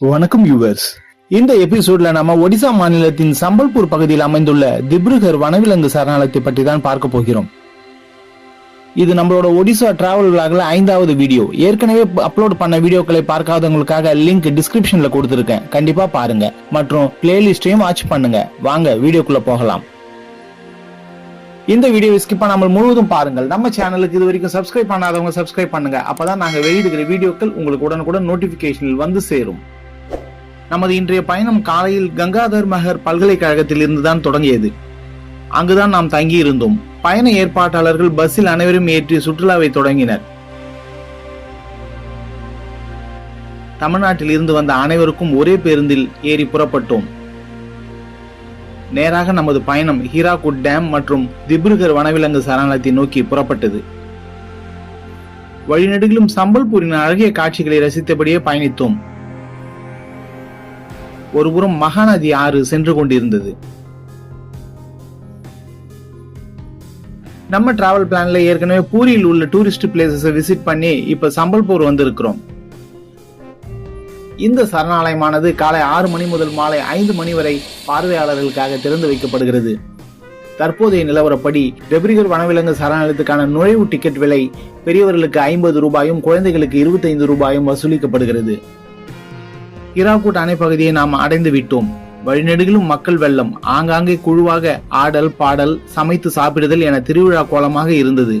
வணக்கம் யூவர்ஸ் இந்த எபிசோட்ல நம்ம ஒடிசா மாநிலத்தின் சம்பல்பூர் பகுதியில் அமைந்துள்ள திப்ருகர் வனவிலங்கு சரணாலயத்தை பற்றி தான் பார்க்க போகிறோம். இது நம்மளோட ஒடிசா டிராவல் விளாக்ல ஐந்தாவது வீடியோ ஏற்கனவே அப்லோட் பண்ண வீடியோக்களை பார்க்காதவங்களுக்காக லிங்க் டிஸ்கிரிப்ஷன்ல கொடுத்துருக்கேன். கண்டிப்பா பாருங்க. மற்றும் பிளேலிஸ்டையும் வாட்ச் பண்ணுங்க. வாங்க வீடியோக்குள்ள போகலாம். இந்த வீடியோ ஸ்கிப் பண்ணாமல் முழுவதும் பாருங்கள். நம்ம சேனலுக்கு இது வரைக்கும் சப்ஸ்கிரைப் பண்ணாதவங்க சப்ஸ்கிரைப் பண்ணுங்க. அப்பதான் நாங்க வெளியிடுகிற வீடியோக்கள் உங்களுக்கு உடனுக்குடன் நோட்டிபிகேஷனில் வந்து சேரும். நமது இன்றைய பயணம் காலையில் கங்காதர் மகர் பல்கலைக்கழகத்தில் இருந்துதான் தொடங்கியது. அங்குதான் நாம் தங்கி இருந்தோம் பயண ஏற்பாட்டாளர்கள் பஸ்ஸில் அனைவரும் ஏற்றி சுற்றுலாவை தொடங்கினர். தமிழ்நாட்டில் இருந்து வந்த அனைவருக்கும் ஒரே பேருந்தில் ஏறி புறப்பட்டோம். நேராக நமது பயணம் ஹீராகுட் டேம் மற்றும் திப்ருகர் வனவிலங்கு சரணாலயத்தை நோக்கி புறப்பட்டது. வழிநெடுகிலும் சம்பல்பூரின் அழகிய காட்சிகளை ரசித்தபடியே பயணித்தோம். ஒருபுறம் மகாநதி ஆறு சென்று கொண்டிருந்தது. நம்ம டிராவல் பிளான்ல ஏற்கனவே பூரியில் உள்ள டூரிஸ்ட் பிளேசஸை விசிட் பண்ணி இப்ப சம்பல்பூர் வந்திருக்கிறோம். இந்த சரணாலயமானது காலை ஆறு மணி முதல் மாலை ஐந்து மணி வரை பார்வையாளர்களுக்காக திறந்து வைக்கப்படுகிறது. தற்போதைய நிலவரப்படி டெப்ரிகர் வனவிலங்கு சரணாலயத்துக்கான நுழைவு டிக்கெட் விலை பெரியவர்களுக்கு ஐம்பது ரூபாயும் குழந்தைகளுக்கு இருபத்தைந்து ரூபாயும் வசூலிக்கப்படுகிறது. ஹிராகுட் அணை பகுதியை நாம் அடைந்து விட்டோம். வழிநெடுகிலும் மக்கள் வெள்ளம் ஆங்காங்கே குழுவாக ஆடல் பாடல் சமைத்து சாப்பிடுதல் என திருவிழா கோலமாக இருந்தது.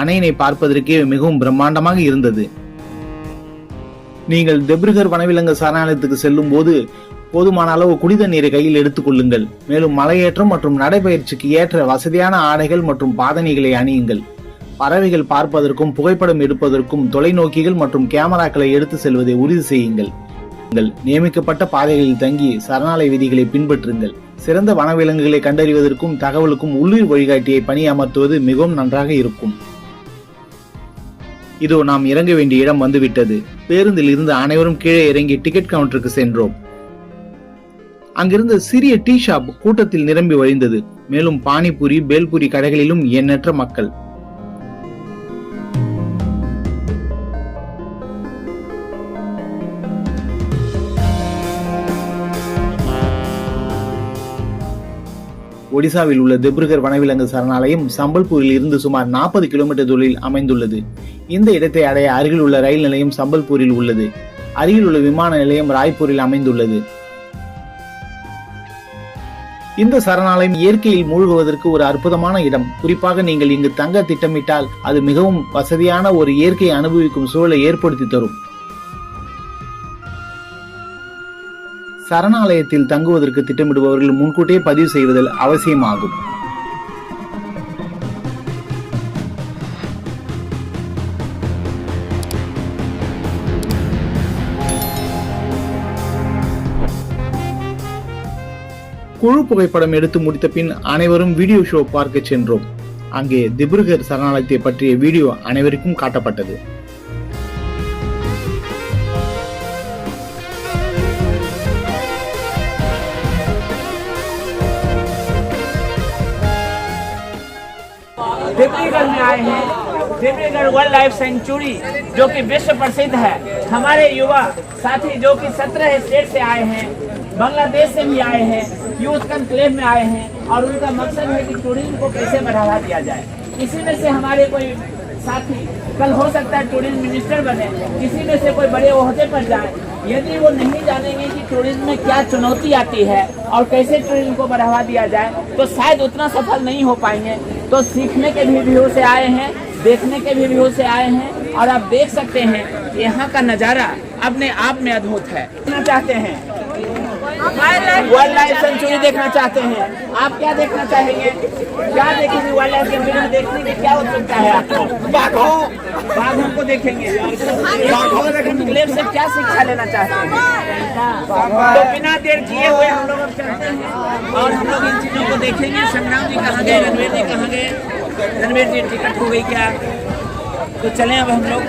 அணையினை பார்ப்பதற்கே மிகவும் பிரம்மாண்டமாக இருந்தது. நீங்கள் தெப்ருகர் வனவிலங்கு சரணாலயத்துக்கு செல்லும் போது போதுமான அளவு குடித நீரை கையில் எடுத்துக்கொள்ளுங்கள் மேலும் மலையேற்றம் மற்றும் நடைபயிற்சிக்கு ஏற்ற வசதியான ஆடைகள் மற்றும் பாதணிகளை அணியுங்கள். பறவைகள் பார்ப்பதற்கும் புகைப்படம் எடுப்பதற்கும் தொலைநோக்கிகள் மற்றும் கேமராக்களை எடுத்து செல்வதை உறுதி செய்யுங்கள். நியமிக்கப்பட்ட பாதைகளில் தங்கி சரணாலய விதிகளை பின்பற்றுங்கள். சிறந்த வனவிலங்குகளை கண்டறிவதற்கும் தகவலுக்கும் உள்ளூர் வழிகாட்டியை பணியமர்த்துவது மிகவும் நன்றாக இருக்கும். இதோ நாம் இறங்க வேண்டிய இடம் வந்துவிட்டது. பேருந்தில் இருந்து அனைவரும் கீழே இறங்கி டிக்கெட் கவுண்டருக்கு சென்றோம். அங்கிருந்த சிறிய டீ ஷாப் கூட்டத்தில் நிரம்பி வழிந்தது. மேலும் பானிபூரி பேல்பூரி கடைகளிலும் எண்ணற்ற மக்கள். ஒடிசாவில் உள்ள திப்ருகர் வனவிலங்கு சரணாலயம் சம்பல்பூரில் இருந்து சுமார் நாற்பது கிலோமீட்டர் தொழில் அமைந்துள்ளது. இந்த இடத்தை அடைய அருகில் உள்ள ரயில் நிலையம் சம்பல்பூரில் உள்ளது. அருகில் உள்ள விமான நிலையம் ராய்ப்பூரில் அமைந்துள்ளது. இந்த சரணாலயம் இயற்கையில் மூழ்குவதற்கு ஒரு அற்புதமான இடம். குறிப்பாக நீங்கள் இங்கு தங்க திட்டமிட்டால் அது மிகவும் வசதியான ஒரு இயற்கையை அனுபவிக்கும் சூழலை ஏற்படுத்தி தரும். சரணாலயத்தில் தங்குவதற்கு திட்டமிடுபவர்கள் முன்கூட்டியே பதிவு செய்வதில் அவசியமாகும். குழு புகைப்படம் எடுத்து முடித்த பின் அனைவரும் வீடியோ ஷோ பார்க்க சென்றோம். அங்கே திப்ருகர் சரணாலயத்தை பற்றிய வீடியோ அனைவருக்கும் காட்டப்பட்டது. देवरीगढ़ वाइल्ड लाइफ सेंचुरी, जो कि विश्व प्रसिद्ध है। हमारे युवा साथी जो कि सत्रह स्टेट से आए हैं, बांग्लादेश से भी आए हैं, यूथ कन्क्लेव में आए हैं, और उनका मकसद है कि टूरिज़्म को कैसे बढ़ावा दिया जाए। इसी में से हमारे कोई साथी कल हो सकता है टूरिज़्म मिनिस्टर बने किसी में से कोई बड़े ओहदे पर जाए। यदि वो नहीं जानेंगे कि टूरिज़्म में क्या चुनौती आती है और कैसे टूरिज़्म को बढ़ावा दिया जाए तो शायद उतना सफल नहीं हो पाएँगे। तो सीखने के भी व्यू से आए हैं देखने के भी व्यू से आए हैं और आप देख सकते हैं यहाँ का नज़ारा अपने आप में अद्भुत है। देखना चाहते हैं। वाइल्ड लाइफ सेंचुरी देखना चाहते हैं। आप क्या देखना चाहेंगे? क्या देखेंगे वाइल्ड लाइफ सेंचुरी में? देखने की क्या उत्सुकता है आपको? बाघों। बाघों को देखेंगे। क्लेव से क्या शिक्षा लेना चाहते हैं? तो बिना देर किए हुए हम लोग चलते हैं। और हम लोग इन चीज़ों को देखेंगे। संग्राम जी कहाँ गए? रणवीर जी कहाँ गए? रणवीर जी टिकट हो गई क्या तो चलें अब हम लोग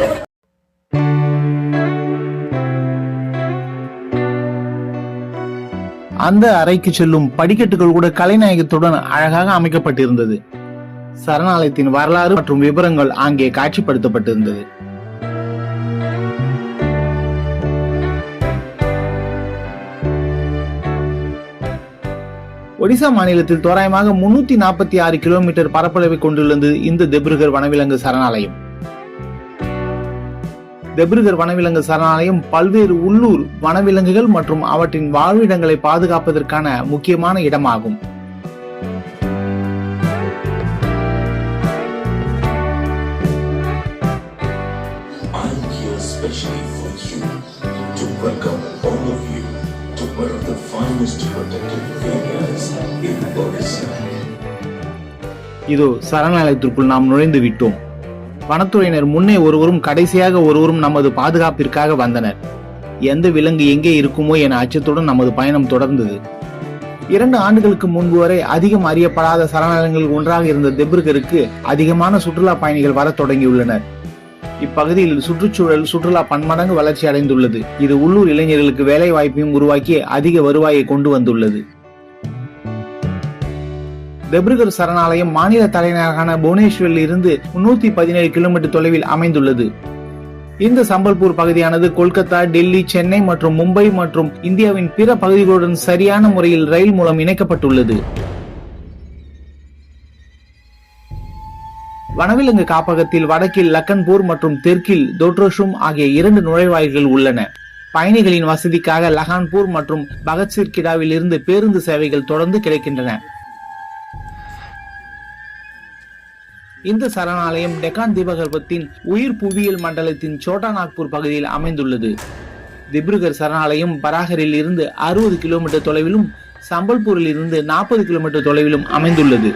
அந்த அறைக்கு செல்லும் படிக்கட்டுகள் கூட கலைநாயகத்துடன் அழகாக அமைக்கப்பட்டிருந்தது சரணாலயத்தின் வரலாறு மற்றும் விவரங்கள் அங்கே காட்சிப்படுத்தப்பட்டிருந்தது ஒடிசா மாநிலத்தில் தோராயமாக முன்னூத்தி நாற்பத்தி ஆறு கிலோமீட்டர் பரப்பளவை கொண்டுள்ளது இந்த தெப்ருகர் வனவிலங்கு சரணாலயம். தெப்ருகர் வனவிலங்கு சரணாலயம் பல்வேறு உள்ளூர் வனவிலங்குகள் மற்றும் அவற்றின் வாழ்விடங்களை பாதுகாப்பதற்கான முக்கியமான இடமாகும். இதோ சரணாலயத்திற்குள் நாம் நுழைந்து விட்டோம். வனத்துறையினர் முன்னே ஒருவரும் கடைசியாக ஒருவரும் நமது பாதுகாப்பிற்காக வந்தனர். எந்த விலங்கு எங்கே இருக்குமோ என அச்சத்துடன் நமது பயணம் தொடர்ந்தது. இரண்டு ஆண்டுகளுக்கு முன்பு வரை அதிகம் அறியப்படாத சரணாலயங்களில் ஒன்றாக இருந்த தெப்ருகருக்கு அதிகமான சுற்றுலா பயணிகள் வர தொடங்கியுள்ளனர். இப்பகுதியில் சுற்றுச்சூழல் சுற்றுலா பன்மடங்கு வளர்ச்சி அடைந்துள்ளது. இது உள்ளூர் இளைஞர்களுக்கு வேலை வாய்ப்பையும் உருவாக்கி அதிக வருவாயை கொண்டு வந்துள்ளது. தெப்ருகர் சரணாலயம் மாநில தலைநகரான புவனேஸ்வரில் இருந்து முன்னூத்தி பதினேழு கிலோமீட்டர் தொலைவில் அமைந்துள்ளது. இந்த சம்பல்பூர் பகுதியானது கொல்கத்தா டெல்லி சென்னை மற்றும் மும்பை மற்றும் இந்தியாவின் பிற பகுதிகளுடன் சரியான முறையில் ரயில் மூலம் இணைக்கப்பட்டுள்ளது. வனவிலங்கு காப்பகத்தில் வடக்கில் லக்கன்பூர் மற்றும் தெற்கில் தோட்ரோஷும் ஆகிய இரண்டு நுழைவாயில்கள் உள்ளன. பயணிகளின் வசதிக்காக லகான்பூர் மற்றும் பகத்சிர் கிடாவில் இருந்து பேருந்து சேவைகள் தொடர்ந்து கிடைக்கின்றன. இந்த சரணாலயம் டெக்கான் தீபகற்பத்தின் உயிர் புவியியல் மண்டலத்தின் சோட்டா நாக்பூர் பகுதியில் அமைந்துள்ளது. திப்ருகர் சரணாலயம் பராகரில் இருந்து அறுபது கிலோமீட்டர் தொலைவிலும் சம்பல்பூரில் இருந்து நாற்பது கிலோமீட்டர் தொலைவிலும் அமைந்துள்ளது.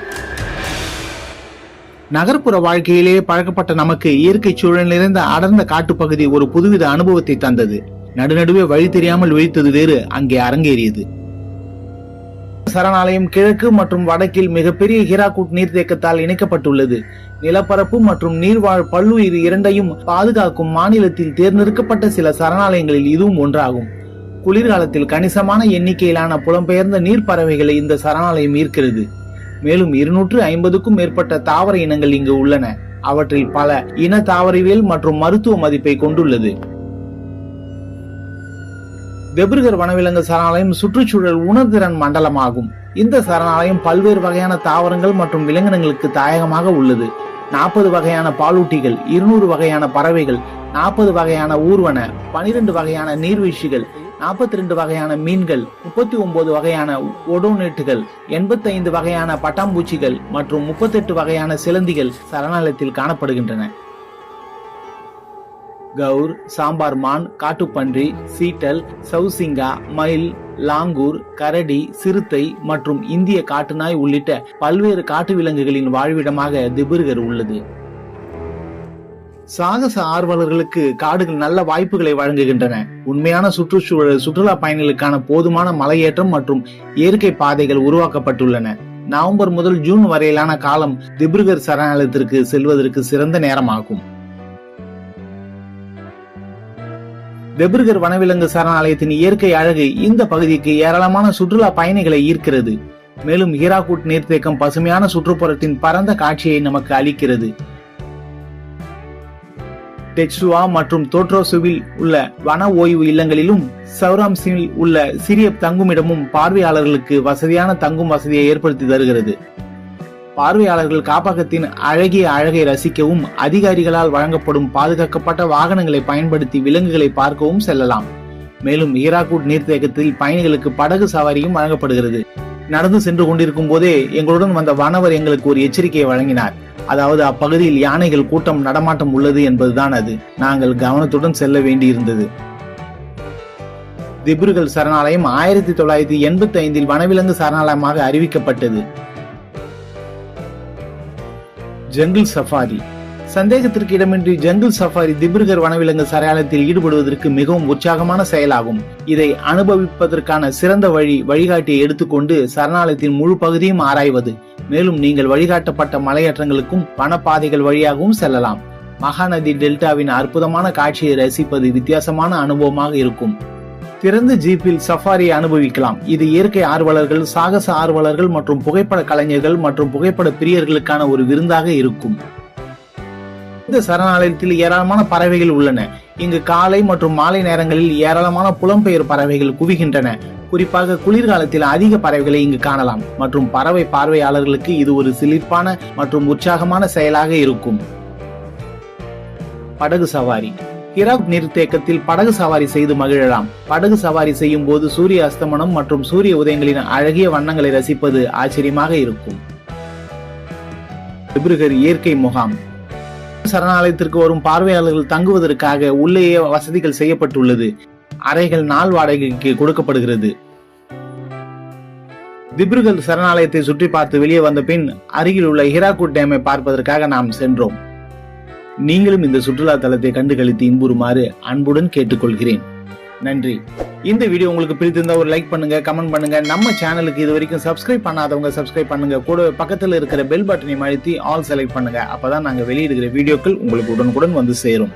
நகர்ப்புற வாழ்க்கையிலேயே பழக்கப்பட்ட நமக்கு இயற்கை சூழல் நிறைந்த அடர்ந்த காட்டுப்பகுதி ஒரு புதுவித அனுபவத்தை தந்தது. நடுநடுவே வழி தெரியாமல் விழித்தது வேறு அங்கே அரங்கேறியது. சரணாலயம் கிழக்கு மற்றும் வடக்கில் மிகப்பெரிய ஹிராகுட் நீர்த்தேக்கத்தால் இணைக்கப்பட்டுள்ளது. நிலப்பரப்பு மற்றும் நீர்வாழ் பல்லுயிர் இரண்டையும் பாதுகாக்கும் மாநிலத்தில் தேர்ந்தெடுக்கப்பட்ட சில சரணாலயங்களில் இதுவும் ஒன்றாகும். குளிர்காலத்தில் கணிசமான எண்ணிக்கையிலான புலம்பெயர்ந்த நீர் பறவைகளை இந்த சரணாலயம் ஈர்க்கிறது. மேலும் இருநூற்று ஐம்பதுக்கும் மேற்பட்ட தாவர இனங்கள் இங்கு உள்ளன. அவற்றில் பல இன தாவரவியல் மற்றும் மருத்துவ மதிப்பை கொண்டுள்ளது. தெப்ருகர் வனவிலங்கு சரணாலயம் சுற்றுச்சூழல் உணர்திறன் மண்டலமாகும். இந்த சரணாலயம் பல்வேறு வகையான தாவரங்கள் மற்றும் விலங்கினங்களுக்கு தாயகமாக உள்ளது. நாற்பது வகையான பாலூட்டிகள் இருநூறு வகையான பறவைகள் நாற்பது வகையான ஊர்வன பனிரெண்டு வகையான நீர்வீழ்ச்சிகள் நாற்பத்தி ரெண்டு வகையான மீன்கள் முப்பத்தி ஒன்பது வகையான ஒடோனேட்டுகள் எண்பத்தைந்து வகையான பட்டாம்பூச்சிகள் மற்றும் முப்பத்தெட்டு வகையான சிலந்திகள் சரணாலயத்தில் காணப்படுகின்றன. கவுர் சாம்பார் மான் காட்டுப்பன்றி சீட்டல் சவுசிங்கா மயில் லாங்கூர் கரடி சிறுத்தை மற்றும் இந்திய காட்டுநாய் உள்ளிட்ட பல்வேறு காட்டு விலங்குகளின் வாழ்விடமாக திபுர்கர் உள்ளது. சாகச ஆர்வலர்களுக்கு காடுகள் நல்ல வாய்ப்புகளை வழங்குகின்றன. உண்மையான சுற்றுச்சூழல் சுற்றுலா பயணிகளுக்கான போதுமான மலையேற்றம் மற்றும் இயற்கை பாதைகள் உருவாக்கப்பட்டுள்ளன. நவம்பர் முதல் ஜூன் வரையிலான காலம் திப்ருகர் சரணாலயத்திற்கு செல்வதற்கு சிறந்த நேரமாகும். தெப்ருகர் வனவிலங்கு சரணாலயத்தின் இயற்கை அழகு இந்த பகுதிக்கு ஏராளமான சுற்றுலா பயணிகளை ஈர்க்கிறது. மேலும் ஹீராகுட் நீர்த்தேக்கம் பசுமையான சுற்றுப்புறத்தின் பரந்த காட்சியை நமக்கு அளிக்கிறது. டெட்சுவா மற்றும் தோட்ரோசுவில் உள்ள வன ஓய்வு இல்லங்களிலும் சௌராம்சில் உள்ள சிறிய தங்குமிடமும் பார்வையாளர்களுக்கு வசதியான தங்கும் வசதியை ஏற்படுத்தி தருகிறது. பார்வையாளர்கள் காப்பகத்தின் அழகிய அழகை ரசிக்கவும் அதிகாரிகளால் வழங்கப்படும் பாதுகாக்கப்பட்ட வாகனங்களை பயன்படுத்தி விலங்குகளை பார்க்கவும் செல்லலாம். மேலும் ஈராக்குட் நீர்த்தேக்கத்தில் பயணிகளுக்கு படகு சவாரியும் வழங்கப்படுகிறது. நடந்து சென்று கொண்டிருக்கும் போதே எங்களுடன் வந்த வானவர் எங்களுக்கு ஒரு எச்சரிக்கையை வழங்கினார். அதாவது அப்பகுதியில் யானைகள் கூட்டம் நடமாட்டம் உள்ளது என்பதுதான் அது. நாங்கள் கவனத்துடன் செல்ல வேண்டியிருந்தது. திப்ருகல் சரணாலயம் ஆயிரத்தி தொள்ளாயிரத்தி எண்பத்தி ஐந்தில் வனவிலங்கு சரணாலயமாக அறிவிக்கப்பட்டது. Jungle safari. சந்தேகத்திற்கு இடமின்றி ஜங்கிள் சஃபாரி திப்ருகர் வனவிலங்கு சரணாலயத்தில் ஈடுபடுவதற்கு மிகவும் உற்சாகமான செயலாகும். இதை அனுபவிப்பதற்கான சிறந்த வழி வழிகாட்டியை எடுத்துக்கொண்டு சரணாலயத்தின் முழு பகுதியும் ஆராய்வது. மேலும் நீங்கள் வழிகாட்டப்பட்ட மலையேற்றங்களுக்கும் வனப்பாதைகள் வழியாகவும் செல்லலாம். மகாநதி டெல்டாவின் அற்புதமான காட்சியை ரசிப்பது வித்தியாசமான அனுபவமாக இருக்கும். திறந்து ஜீப்பில் சஃபாரியை அனுபவிக்கலாம். இது இயற்கை ஆர்வலர்கள் சாகச ஆர்வலர்கள் மற்றும் புகைப்பட கலைஞர்கள் மற்றும் புகைப்பட பிரியர்களுக்கான ஒரு விருந்தாக இருக்கும். இந்த சரணாலயத்தில் ஏராளமான பறவைகள் உள்ளன. இங்கு காலை மற்றும் மாலை நேரங்களில் ஏராளமான புலம்பெயர் பறவைகள் குவிகின்றன. குறிப்பாக குளிர்காலத்தில் அதிக பறவைகளை இங்கு காணலாம். மற்றும் பறவை பார்வையாளர்களுக்கு இது ஒரு சிலிர்ப்பான மற்றும் உற்சாகமான செயலாக இருக்கும். படகு சவாரி. ஹிராக் நீர்த்தேக்கத்தில் படகு சவாரி செய்து மகிழலாம். படகு சவாரி செய்யும் போது சூரிய அஸ்தமனம் மற்றும் சூரிய உதயங்களின் அழகிய வண்ணங்களை ரசிப்பது ஆச்சரியமாக இருக்கும். பிப்ரகரி இயற்கை முகாம். சரணாலயத்திற்கு வரும் பார்வையாளர்கள் தங்குவதற்காக உள்ளேயே வசதிகள் செய்யப்பட்டுள்ளது. அறைகள் நாள் வாடகைக்கு கொடுக்கப்படுகிறது. திப்ருகர் சரணாலயத்தை சுற்றி பார்த்து வெளியே வந்த பின் அருகில் உள்ள ஹிராகுட் டேமை பார்ப்பதற்காக நாம் சென்றோம். நீங்களும் இந்த சுற்றுலா தலத்தை கண்டு கழித்து இன்புறுமாறு அன்புடன் கேட்டுக்கொள்கிறேன். நன்றி. இந்த வீடியோ உங்களுக்கு பிடித்திருந்தா ஒரு லைக் பண்ணுங்க கமெண்ட் பண்ணுங்க. நம்ம சேனலுக்கு இது வரைக்கும் சப்ஸ்கிரைப் பண்ணாதவங்க சப்ஸ்கிரைப் பண்ணுங்க. கூட பக்கத்தில் இருக்கிற பெல் பட்டனை அழுத்தி ஆல் செலக்ட் பண்ணுங்க. அப்பதான் நாங்க வெளியிடுகிற வீடியோக்கள் உங்களுக்கு உடனுக்குடன் வந்து சேரும்.